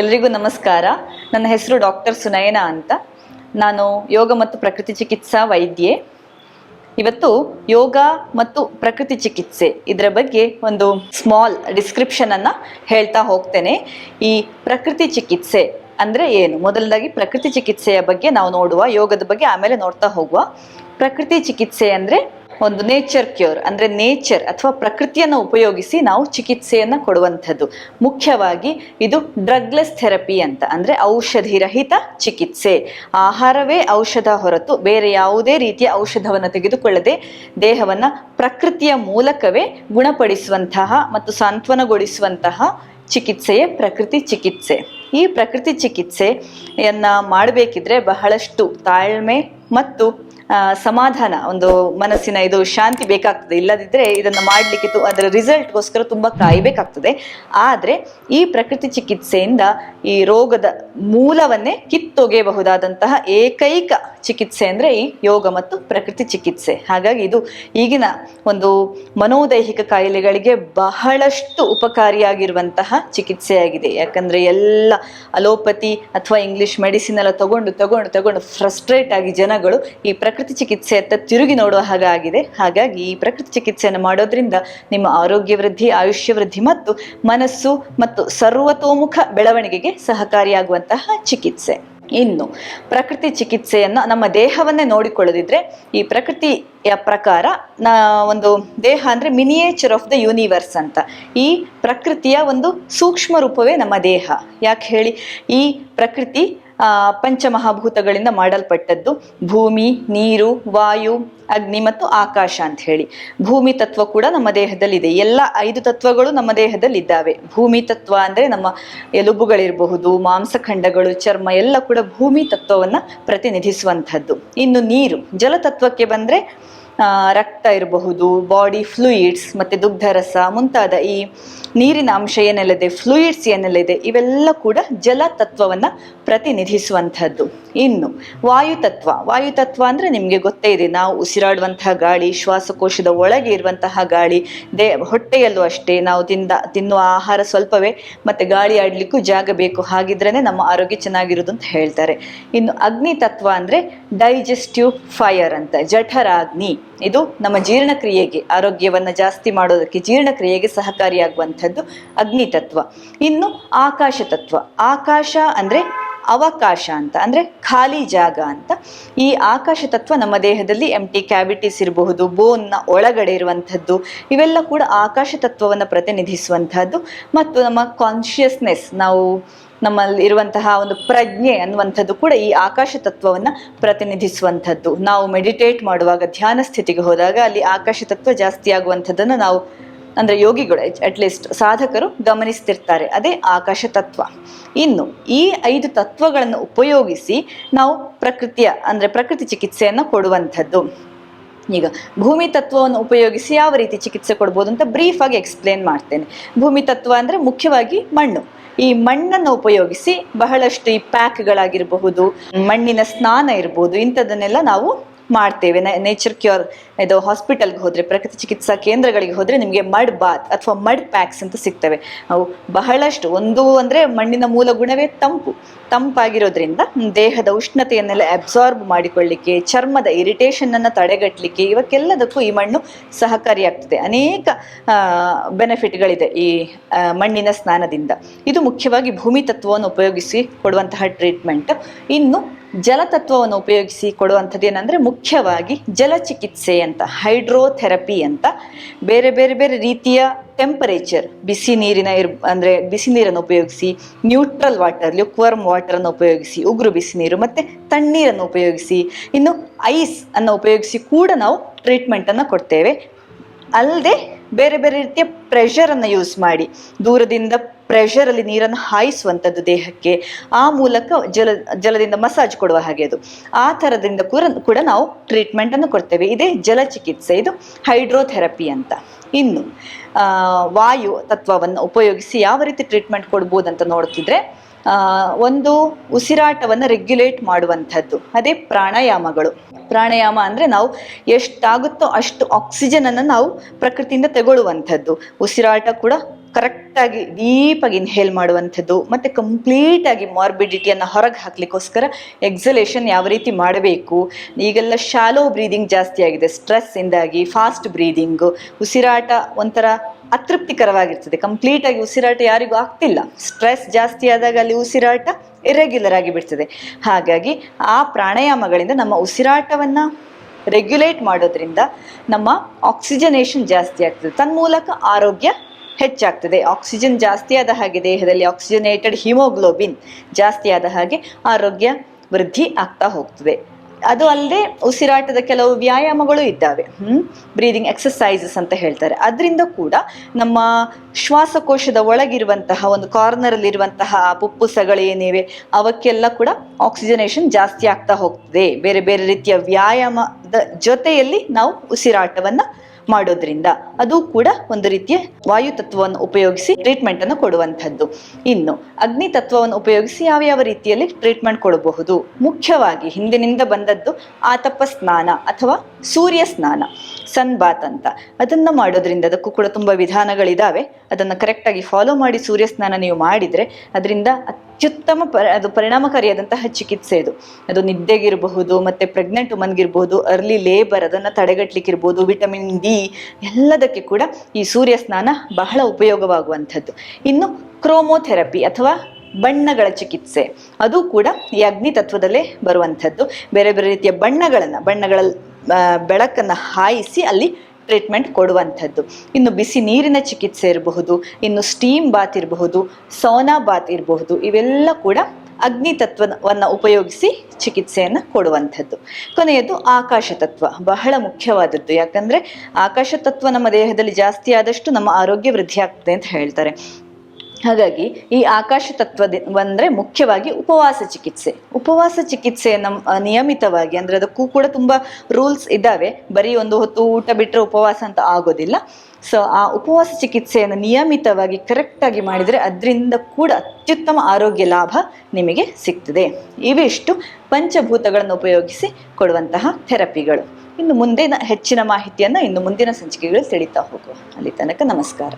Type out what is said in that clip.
ಎಲ್ರಿಗೂ ನಮಸ್ಕಾರ. ನನ್ನ ಹೆಸರು ಡಾಕ್ಟರ್ ಸುನಯನ ಅಂತ. ನಾನು ಯೋಗ ಮತ್ತು ಪ್ರಕೃತಿ ಚಿಕಿತ್ಸಾ ವೈದ್ಯೆ. ಇವತ್ತು ಯೋಗ ಮತ್ತು ಪ್ರಕೃತಿ ಚಿಕಿತ್ಸೆ ಇದರ ಬಗ್ಗೆ ಒಂದು ಸ್ಮಾಲ್ ಡಿಸ್ಕ್ರಿಪ್ಷನ್ ಅನ್ನ ಹೇಳ್ತಾ ಹೋಗ್ತೇನೆ. ಈ ಪ್ರಕೃತಿ ಚಿಕಿತ್ಸೆ ಅಂದ್ರೆ ಏನು? ಮೊದಲದಾಗಿ ಪ್ರಕೃತಿ ಚಿಕಿತ್ಸೆಯ ಬಗ್ಗೆ ನಾವು ನೋಡುವ, ಯೋಗದ ಬಗ್ಗೆ ಆಮೇಲೆ ನೋಡ್ತಾ ಹೋಗುವ. ಪ್ರಕೃತಿ ಚಿಕಿತ್ಸೆ ಅಂದ್ರೆ ಒಂದು ನೇಚರ್ ಕ್ಯೂರ್ ಅಂದರೆ ನೇಚರ್ ಅಥವಾ ಪ್ರಕೃತಿಯನ್ನು ಉಪಯೋಗಿಸಿ ನಾವು ಚಿಕಿತ್ಸೆಯನ್ನು ಕೊಡುವಂಥದ್ದು. ಮುಖ್ಯವಾಗಿ ಇದು ಡ್ರಗ್ಲೆಸ್ ಥೆರಪಿ ಅಂತ, ಅಂದರೆ ಔಷಧಿ ರಹಿತ ಚಿಕಿತ್ಸೆ. ಆಹಾರವೇ ಔಷಧ ಹೊರತು ಬೇರೆ ಯಾವುದೇ ರೀತಿಯ ಔಷಧವನ್ನು ತೆಗೆದುಕೊಳ್ಳದೆ ದೇಹವನ್ನು ಪ್ರಕೃತಿಯ ಮೂಲಕವೇ ಗುಣಪಡಿಸುವಂತಹ ಮತ್ತು ಸಾಂತ್ವನಗೊಳಿಸುವಂತಹ ಚಿಕಿತ್ಸೆಯೇ ಪ್ರಕೃತಿ ಚಿಕಿತ್ಸೆ. ಈ ಪ್ರಕೃತಿ ಚಿಕಿತ್ಸೆಯನ್ನು ಮಾಡಬೇಕಿದ್ರೆ ಬಹಳಷ್ಟು ತಾಳ್ಮೆ ಮತ್ತು ಸಮಾಧಾನ, ಒಂದು ಮನಸ್ಸಿನ ಇದು ಶಾಂತಿ ಬೇಕಾಗ್ತದೆ. ಇಲ್ಲದಿದ್ದರೆ ಇದನ್ನು ಮಾಡಲಿಕ್ಕೆ ಅದರ ರಿಸಲ್ಟ್ಗೋಸ್ಕರ ತುಂಬ ಕಾಯಬೇಕಾಗ್ತದೆ. ಆದರೆ ಈ ಪ್ರಕೃತಿ ಚಿಕಿತ್ಸೆಯಿಂದ ಈ ರೋಗದ ಮೂಲವನ್ನೇ ಕಿತ್ತೊಗೆಯಬಹುದಾದಂತಹ ಏಕೈಕ ಚಿಕಿತ್ಸೆ ಅಂದರೆ ಈ ಯೋಗ ಮತ್ತು ಪ್ರಕೃತಿ ಚಿಕಿತ್ಸೆ. ಹಾಗಾಗಿ ಇದು ಈಗಿನ ಒಂದು ಮನೋದೈಹಿಕ ಕಾಯಿಲೆಗಳಿಗೆ ಬಹಳಷ್ಟು ಉಪಕಾರಿಯಾಗಿರುವಂತಹ ಚಿಕಿತ್ಸೆಯಾಗಿದೆ. ಯಾಕಂದರೆ ಎಲ್ಲ ಅಲೋಪತಿ ಅಥವಾ ಇಂಗ್ಲಿಷ್ ಮೆಡಿಸಿನ್ ಎಲ್ಲ ತಗೊಂಡು ತಗೊಂಡು ತಗೊಂಡು ಫ್ರಸ್ಟ್ರೇಟ್ ಆಗಿ ಜನಗಳು ಈ ಪ್ರಕೃತಿ ಚಿಕಿತ್ಸೆಯತ್ತ ತಿರುಗಿ ನೋಡುವ ಹಾಗಾಗಿದೆ. ಹಾಗಾಗಿ ಈ ಪ್ರಕೃತಿ ಚಿಕಿತ್ಸೆಯನ್ನು ಮಾಡೋದ್ರಿಂದ ನಿಮ್ಮ ಆರೋಗ್ಯ ವೃದ್ಧಿ, ಆಯುಷ್ಯ ವೃದ್ಧಿ ಮತ್ತು ಮನಸ್ಸು ಮತ್ತು ಸರ್ವತೋಮುಖ ಬೆಳವಣಿಗೆಗೆ ಸಹಕಾರಿಯಾಗುವಂತಹ ಚಿಕಿತ್ಸೆ. ಇನ್ನು ಪ್ರಕೃತಿ ಚಿಕಿತ್ಸೆಯನ್ನು ನಮ್ಮ ದೇಹವನ್ನೇ ನೋಡಿಕೊಳ್ಳದಿದ್ರೆ ಈ ಪ್ರಕೃತಿಯ ಪ್ರಕಾರ ನಾ ಒಂದು ದೇಹ ಅಂದರೆ ಮಿನಿಯೇಚರ್ ಆಫ್ ದ ಯೂನಿವರ್ಸ್ ಅಂತ. ಈ ಪ್ರಕೃತಿಯ ಒಂದು ಸೂಕ್ಷ್ಮ ರೂಪವೇ ನಮ್ಮ ದೇಹ. ಯಾಕೆ ಹೇಳಿ? ಈ ಪ್ರಕೃತಿ ಪಂಚಮಹಾಭೂತಗಳಿಂದ ಮಾಡಲ್ಪಟ್ಟದ್ದು ಭೂಮಿ, ನೀರು, ವಾಯು, ಅಗ್ನಿ ಮತ್ತು ಆಕಾಶ ಅಂತ ಹೇಳಿ. ಭೂಮಿ ತತ್ವ ಕೂಡ ನಮ್ಮ ದೇಹದಲ್ಲಿದೆ. ಎಲ್ಲ ಐದು ತತ್ವಗಳು ನಮ್ಮ ದೇಹದಲ್ಲಿದ್ದಾವೆ. ಭೂಮಿ ತತ್ವ ಅಂದ್ರೆ ನಮ್ಮ ಎಲುಬುಗಳಿರಬಹುದು, ಮಾಂಸಖಂಡಗಳು, ಚರ್ಮ ಎಲ್ಲ ಕೂಡ ಭೂಮಿ ತತ್ವವನ್ನ ಪ್ರತಿನಿಧಿಸುವಂಥದ್ದು. ಇನ್ನು ನೀರು, ಜಲತತ್ವಕ್ಕೆ ಬಂದ್ರೆ ರಕ್ತ ಇರಬಹುದು ಬಾಡಿ ಫ್ಲೂಯಿಡ್ಸ್ ಮತ್ತು ದುಗ್ಧರಸ ಮುಂತಾದ ಈ ನೀರಿನ ಅಂಶ ಏನೆಲ್ಲಿದೆ ಫ್ಲೂಯಿಡ್ಸ್ ಏನೆಲ್ಲಿದೆ ಇವೆಲ್ಲ ಕೂಡ ಜಲ ತತ್ವವನ್ನ ಪ್ರತಿನಿಧಿಸುವಂಥದ್ದು. ಇನ್ನು ವಾಯುತತ್ವ ವಾಯುತತ್ವ ಅಂದರೆ ನಿಮಗೆ ಗೊತ್ತೇ ಇದೆ, ನಾವು ಉಸಿರಾಡುವಂತಹ ಗಾಳಿ, ಶ್ವಾಸಕೋಶದ ಒಳಗೆ ಇರುವಂತಹ ಗಾಳಿ, ದೇ, ಹೊಟ್ಟೆಯಲ್ಲೂ ಅಷ್ಟೇ, ನಾವು ತಿಂದ, ತಿನ್ನುವ ಆಹಾರ ಸ್ವಲ್ಪವೇ, ಮತ್ತು ಗಾಳಿ ಆಡಲಿಕ್ಕೂ ಜಾಗ ಬೇಕು ಹಾಗಿದ್ರೇ ನಮ್ಮ ಆರೋಗ್ಯ ಚೆನ್ನಾಗಿರೋದು ಅಂತ ಹೇಳ್ತಾರೆ. ಇನ್ನು ಅಗ್ನಿ ತತ್ವ ಅಂದರೆ ಡೈಜೆಸ್ಟಿವ್ ಫೈರ್ ಅಂತ, ಜಠರಾಗ್ನಿ. ಇದು ನಮ್ಮ ಜೀರ್ಣಕ್ರಿಯೆಗೆ, ಆರೋಗ್ಯವನ್ನು ಜಾಸ್ತಿ ಮಾಡೋದಕ್ಕೆ ಜೀರ್ಣಕ್ರಿಯೆಗೆ ಸಹಕಾರಿಯಾಗುವಂಥದ್ದು ಅಗ್ನಿ ತತ್ವ. ಇನ್ನು ಆಕಾಶ ತತ್ವ. ಆಕಾಶ ಅಂದರೆ ಅವಕಾಶ ಅಂತ, ಅಂದರೆ ಖಾಲಿ ಜಾಗ ಅಂತ. ಈ ಆಕಾಶ ತತ್ವ ನಮ್ಮ ದೇಹದಲ್ಲಿ ಎಂ ಟಿ ಕ್ಯಾವಿಟೀಸ್ ಇರಬಹುದು ಬೋನ್ನ ಒಳಗಡೆ ಇರುವಂಥದ್ದು. ಇವೆಲ್ಲ ಕೂಡ ಆಕಾಶ ತತ್ವವನ್ನು ಪ್ರತಿನಿಧಿಸುವಂಥದ್ದು. ಮತ್ತು ನಮ್ಮ ಕಾನ್ಶಿಯಸ್ನೆಸ್ ನಾವು ನಮ್ಮಲ್ಲಿ ಇರುವಂತಹ ಒಂದು ಪ್ರಜ್ಞೆ ಅನ್ನುವಂಥದ್ದು ಕೂಡ ಈ ಆಕಾಶ ತತ್ವವನ್ನ ಪ್ರತಿನಿಧಿಸುವಂಥದ್ದು. ನಾವು ಮೆಡಿಟೇಟ್ ಮಾಡುವಾಗ, ಧ್ಯಾನ ಸ್ಥಿತಿಗೆ ಹೋದಾಗ ಅಲ್ಲಿ ಆಕಾಶ ತತ್ವ ಜಾಸ್ತಿ ಆಗುವಂಥದ್ದನ್ನು ನಾವು ಅಂದ್ರೆ ಯೋಗಿಗಳು ಅಟ್ಲೀಸ್ಟ್ ಸಾಧಕರು ಗಮನಿಸ್ತಿರ್ತಾರೆ. ಅದೇ ಆಕಾಶ ತತ್ವ. ಇನ್ನು ಈ ಐದು ತತ್ವಗಳನ್ನು ಉಪಯೋಗಿಸಿ ನಾವು ಪ್ರಕೃತಿಯ ಅಂದ್ರೆ ಪ್ರಕೃತಿ ಚಿಕಿತ್ಸೆಯನ್ನು ಕೊಡುವಂಥದ್ದು. ಈಗ ಭೂಮಿ ತತ್ವವನ್ನು ಉಪಯೋಗಿಸಿ ಯಾವ ರೀತಿ ಚಿಕಿತ್ಸೆ ಕೊಡ್ಬೋದು ಅಂತ ಬ್ರೀಫ್ ಆಗಿ ಎಕ್ಸ್ಪ್ಲೇನ್ ಮಾಡ್ತೇನೆ. ಭೂಮಿ ತತ್ವ ಅಂದರೆ ಮುಖ್ಯವಾಗಿ ಮಣ್ಣು. ಈ ಮಣ್ಣನ್ನು ಉಪಯೋಗಿಸಿ ಬಹಳಷ್ಟು ಈ ಪ್ಯಾಕ್ಗಳಾಗಿರಬಹುದು, ಮಣ್ಣಿನ ಸ್ನಾನ ಇರ್ಬೋದು, ಇಂಥದನ್ನೆಲ್ಲ ನಾವು ಮಾಡ್ತೇವೆ. ನೇಚರ್ ಕ್ಯೂರ್ ಇದು ಹಾಸ್ಪಿಟಲ್ಗೆ ಹೋದರೆ, ಪ್ರಕೃತಿ ಚಿಕಿತ್ಸಾ ಕೇಂದ್ರಗಳಿಗೆ ಹೋದರೆ ನಿಮಗೆ ಮಡ್ ಬಾತ್ ಅಥವಾ ಮಡ್ ಪ್ಯಾಕ್ಸ್ ಅಂತ ಸಿಗ್ತವೆ. ಅವು ಬಹಳಷ್ಟು, ಒಂದು ಅಂದರೆ ಮಣ್ಣಿನ ಮೂಲ ಗುಣವೇ ತಂಪು. ತಂಪಾಗಿರೋದ್ರಿಂದ ದೇಹದ ಉಷ್ಣತೆಯನ್ನೆಲ್ಲ ಅಬ್ಸಾರ್ಬ್ ಮಾಡಿಕೊಳ್ಳಿಕ್ಕೆ, ಚರ್ಮದ ಇರಿಟೇಷನ್ ಅನ್ನು ತಡೆಗಟ್ಟಲಿಕ್ಕೆ ಇವಕ್ಕೆಲ್ಲದಕ್ಕೂ ಈ ಮಣ್ಣು ಸಹಕಾರಿಯಾಗ್ತದೆ. ಅನೇಕ ಬೆನಿಫಿಟ್ಗಳಿದೆ ಈ ಮಣ್ಣಿನ ಸ್ನಾನದಿಂದ. ಇದು ಮುಖ್ಯವಾಗಿ ಭೂಮಿ ತತ್ವವನ್ನು ಉಪಯೋಗಿಸಿ ಕೊಡುವಂತಹ ಟ್ರೀಟ್ಮೆಂಟ್ ಇನ್ನು ಜಲತತ್ವವನ್ನು ಉಪಯೋಗಿಸಿ ಕೊಡುವಂಥದ್ದು ಏನಂದರೆ ಮುಖ್ಯವಾಗಿ ಜಲಚಿಕಿತ್ಸೆ ಅಂತ, ಹೈಡ್ರೋಥೆರಪಿ ಅಂತ. ಬೇರೆ ಬೇರೆ ಬೇರೆ ರೀತಿಯ ಟೆಂಪರೇಚರ್ ಬಿಸಿ ನೀರಿನ ಇರ್, ಅಂದರೆ ಬಿಸಿ ನೀರನ್ನು ಉಪಯೋಗಿಸಿ ನ್ಯೂಟ್ರಲ್ ವಾಟರ್ ಲ್ಯುಕ್ವರ್ಮ್ ವಾಟರನ್ನು ಉಪಯೋಗಿಸಿ, ಉಗುರು ಬಿಸಿ ನೀರು ಮತ್ತು ತಣ್ಣೀರನ್ನು ಉಪಯೋಗಿಸಿ, ಇನ್ನು ಐಸ್ ಅನ್ನು ಉಪಯೋಗಿಸಿ ಕೂಡ ನಾವು ಟ್ರೀಟ್ಮೆಂಟನ್ನು ಕೊಡ್ತೇವೆ. ಅಲ್ಲದೆ ಬೇರೆ ಬೇರೆ ರೀತಿಯ ಪ್ರೆಷರನ್ನು ಯೂಸ್ ಮಾಡಿ. ದೂರದಿಂದ ಪ್ರೆಷರಲ್ಲಿ ನೀರನ್ನು ಹಾಯಿಸುವಂಥದ್ದು ದೇಹಕ್ಕೆ. ಆ ಮೂಲಕ ಜಲ, ಜಲದಿಂದ ಮಸಾಜ್ ಕೊಡುವ ಹಾಗೆ ಅದು. ಆ ಥರದಿಂದ ಕೂಡ ಕೂಡ ನಾವು ಟ್ರೀಟ್ಮೆಂಟ್ ಅನ್ನು ಕೊಡ್ತೇವೆ. ಇದೇ ಜಲಚಿಕಿತ್ಸೆ ಇದು ಹೈಡ್ರೋಥೆರಪಿ ಅಂತ. ಇನ್ನು ವಾಯು ತತ್ವವನ್ನು ಉಪಯೋಗಿಸಿ ಯಾವ ರೀತಿ ಟ್ರೀಟ್ಮೆಂಟ್ ಕೊಡ್ಬೋದಂತ ನೋಡ್ತಿದ್ರೆ ಒಂದು ಉಸಿರಾಟವನ್ನು ರೆಗ್ಯುಲೇಟ್ ಮಾಡುವಂಥದ್ದು. ಅದೇ ಪ್ರಾಣಾಯಾಮಗಳು. ಪ್ರಾಣಾಯಾಮ ಅಂದ್ರೆ ನಾವು ಎಷ್ಟಾಗುತ್ತೋ ಅಷ್ಟು ಆಕ್ಸಿಜನ್ ಅನ್ನು ನಾವು ಪ್ರಕೃತಿಯಿಂದ ತಗೊಳ್ಳುವಂಥದ್ದು. ಉಸಿರಾಟ ಕೂಡ ಕರೆಕ್ಟಾಗಿ ಡೀಪಾಗಿ ಇನ್ಹೇಲ್ ಮಾಡುವಂಥದ್ದು. ಮತ್ತು ಕಂಪ್ಲೀಟಾಗಿ ಮಾರ್ಬಿಡಿಟಿಯನ್ನು ಹೊರಗೆ ಹಾಕ್ಲಿಕ್ಕೋಸ್ಕರ ಎಕ್ಸಲೇಷನ್ ಯಾವ ರೀತಿ ಮಾಡಬೇಕು? ಈಗೆಲ್ಲ ಶಾಲೋ ಬ್ರೀದಿಂಗ್ ಜಾಸ್ತಿ ಆಗಿದೆ. ಸ್ಟ್ರೆಸ್ಸಿಂದಾಗಿ ಫಾಸ್ಟ್ ಬ್ರೀದಿಂಗು ಉಸಿರಾಟ ಒಂಥರ ಅತೃಪ್ತಿಕರವಾಗಿರ್ತದೆ. ಕಂಪ್ಲೀಟಾಗಿ ಉಸಿರಾಟ ಯಾರಿಗೂ ಆಗ್ತಿಲ್ಲ. ಸ್ಟ್ರೆಸ್ ಜಾಸ್ತಿ ಆದಾಗ ಅಲ್ಲಿ ಉಸಿರಾಟ ಇರೆಗ್ಯುಲರ್ ಆಗಿ ಬಿಡ್ತದೆ. ಹಾಗಾಗಿ ಆ ಪ್ರಾಣಾಯಾಮಗಳಿಂದ ನಮ್ಮ ಉಸಿರಾಟವನ್ನು ರೆಗ್ಯುಲೇಟ್ ಮಾಡೋದ್ರಿಂದ ನಮ್ಮ ಆಕ್ಸಿಜನೇಷನ್ ಜಾಸ್ತಿ ಆಗ್ತದೆ. ತನ್ಮೂಲಕ ಆರೋಗ್ಯ ಹೆಚ್ಚಾಗ್ತದೆ. ಆಕ್ಸಿಜನ್ ಜಾಸ್ತಿ ಆದ ಹಾಗೆ ದೇಹದಲ್ಲಿ ಆಕ್ಸಿಜನೇಟೆಡ್ ಹಿಮೋಗ್ಲೋಬಿನ್ ಜಾಸ್ತಿ ಆದ ಹಾಗೆ ಆರೋಗ್ಯ ವೃದ್ಧಿ ಆಗ್ತಾ ಹೋಗ್ತದೆ. ಅದು ಅಲ್ಲದೆ ಉಸಿರಾಟದ ಕೆಲವು ವ್ಯಾಯಾಮಗಳು ಇದ್ದಾವೆ. ಬ್ರೀದಿಂಗ್ ಎಕ್ಸಸೈಸಸ್ ಅಂತ ಹೇಳ್ತಾರೆ. ಅದರಿಂದ ಕೂಡ ನಮ್ಮ ಶ್ವಾಸಕೋಶದ ಒಳಗಿರುವಂತಹ ಒಂದು ಕಾರ್ನರ್ ಅಲ್ಲಿ ಇರುವಂತಹ ಪುಪ್ಪುಸಗಳೇನಿವೆ, ಅವಕ್ಕೆಲ್ಲ ಕೂಡ ಆಕ್ಸಿಜನೇಷನ್ ಜಾಸ್ತಿ ಆಗ್ತಾ ಹೋಗ್ತದೆ. ಬೇರೆ ಬೇರೆ ರೀತಿಯ ವ್ಯಾಯಾಮದ ಜೊತೆಯಲ್ಲಿ ನಾವು ಉಸಿರಾಟವನ್ನು ಮಾಡೋದ್ರಿಂದ ಅದು ಕೂಡ ಒಂದು ರೀತಿಯ ವಾಯು ತತ್ವವನ್ನು ಉಪಯೋಗಿಸಿ ಟ್ರೀಟ್ಮೆಂಟ್ ಅನ್ನು ಕೊಡುವಂಥದ್ದು. ಇನ್ನು ಅಗ್ನಿ ತತ್ವವನ್ನು ಉಪಯೋಗಿಸಿ ಯಾವ ಯಾವ ರೀತಿಯಲ್ಲಿ ಟ್ರೀಟ್ಮೆಂಟ್ ಕೊಡಬಹುದು? ಮುಖ್ಯವಾಗಿ ಹಿಂದಿನಿಂದ ಬಂದದ್ದು ಆತಪ ಸ್ನಾನ ಅಥವಾ ಸೂರ್ಯ ಸ್ನಾನ ಸನ್ ಬಾತ್ ಅಂತ. ಅದನ್ನ ಮಾಡೋದ್ರಿಂದ ಅದಕ್ಕೂ ಕೂಡ ತುಂಬಾ ವಿಧಾನಗಳಿದಾವೆ. ಅದನ್ನ ಕರೆಕ್ಟಾಗಿ ಫಾಲೋ ಮಾಡಿ ಸೂರ್ಯ ಸ್ನಾನ ನೀವು ಮಾಡಿದ್ರೆ, ಅದರಿಂದ ಅತ್ಯುತ್ತಮ ಪ ಅದು ಪರಿಣಾಮಕಾರಿಯಾದಂತಹ ಚಿಕಿತ್ಸೆ ಇದು. ಅದು ನಿದ್ದೆಗಿರಬಹುದು, ಮತ್ತೆ ಪ್ರೆಗ್ನೆಂಟ್ ಉಮನ್ಗಿರ್ಬೋದು ಅರ್ಲಿ ಲೇಬರ್ ಅದನ್ನು ತಡೆಗಟ್ಟಲಿಕ್ಕಿರ್ಬೋದು ವಿಟಮಿನ್ ಡಿ ಎಲ್ಲದಕ್ಕೆ ಕೂಡ ಈ ಸೂರ್ಯ ಸ್ನಾನ ಬಹಳ ಉಪಯೋಗವಾಗುವಂಥದ್ದು. ಇನ್ನು ಕ್ರೋಮೋಥೆರಪಿ ಅಥವಾ ಬಣ್ಣಗಳ ಚಿಕಿತ್ಸೆ, ಅದು ಕೂಡ ಈ ಅಗ್ನಿ ತತ್ವದಲ್ಲೇ ಬರುವಂಥದ್ದು. ಬೇರೆ ಬೇರೆ ರೀತಿಯ ಬಣ್ಣಗಳನ್ನು, ಬಣ್ಣಗಳ ಬೆಳಕನ್ನು ಹಾಯಿಸಿ ಅಲ್ಲಿ ಟ್ರೀಟ್ಮೆಂಟ್ ಕೊಡುವಂಥದ್ದು. ಇನ್ನು ಬಿಸಿ ನೀರಿನ ಚಿಕಿತ್ಸೆ ಇರಬಹುದು, ಇನ್ನು ಸ್ಟೀಮ್ ಬಾತ್ ಇರಬಹುದು ಸೋನಾ ಬಾತ್ ಇರಬಹುದು, ಇವೆಲ್ಲ ಕೂಡ ಅಗ್ನಿ ತತ್ವವನ್ನು ಉಪಯೋಗಿಸಿ ಚಿಕಿತ್ಸೆಯನ್ನು ಕೊಡುವಂಥದ್ದು. ಕೊನೆಯದು ಆಕಾಶ ತತ್ವ, ಬಹಳ ಮುಖ್ಯವಾದದ್ದು. ಯಾಕಂದರೆ ಆಕಾಶ ತತ್ವ ನಮ್ಮ ದೇಹದಲ್ಲಿ ಜಾಸ್ತಿ ಆದಷ್ಟು ನಮ್ಮ ಆರೋಗ್ಯ ವೃದ್ಧಿ ಆಗ್ತದೆ ಅಂತ ಹೇಳ್ತಾರೆ. ಹಾಗಾಗಿ ಈ ಆಕಾಶ ತತ್ವದ ಬಂದ್ರೆ ಮುಖ್ಯವಾಗಿ ಉಪವಾಸ ಚಿಕಿತ್ಸೆ. ಉಪವಾಸ ಚಿಕಿತ್ಸೆ ನಮ್ಮ ನಿಯಮಿತವಾಗಿ ಅಂದ್ರೆ ಅದಕ್ಕೂ ಕೂಡ ತುಂಬಾ ರೂಲ್ಸ್ ಇದ್ದಾವೆ. ಬರೀ ಒಂದು ಹೊತ್ತು ಊಟ ಬಿಟ್ಟರೆ ಉಪವಾಸ ಅಂತ ಆಗೋದಿಲ್ಲ. ಸೊ ಆ ಉಪವಾಸ ಚಿಕಿತ್ಸೆಯನ್ನು ನಿಯಮಿತವಾಗಿ ಕರೆಕ್ಟಾಗಿ ಮಾಡಿದರೆ ಅದರಿಂದ ಕೂಡ ಅತ್ಯುತ್ತಮ ಆರೋಗ್ಯ ಲಾಭ ನಿಮಗೆ ಸಿಗ್ತದೆ. ಇವಿಷ್ಟು ಪಂಚಭೂತಗಳನ್ನು ಉಪಯೋಗಿಸಿ ಕೊಡುವಂತಹ ಥೆರಪಿಗಳು. ಇನ್ನು ಮುಂದೆ ಹೆಚ್ಚಿನ ಮಾಹಿತಿಯನ್ನು ಇನ್ನು ಮುಂದಿನ ಸಂಚಿಕೆಗಳು ತಿಳಿತಾ ಹೋಗುವ. ಅಲ್ಲಿ ತನಕ ನಮಸ್ಕಾರ.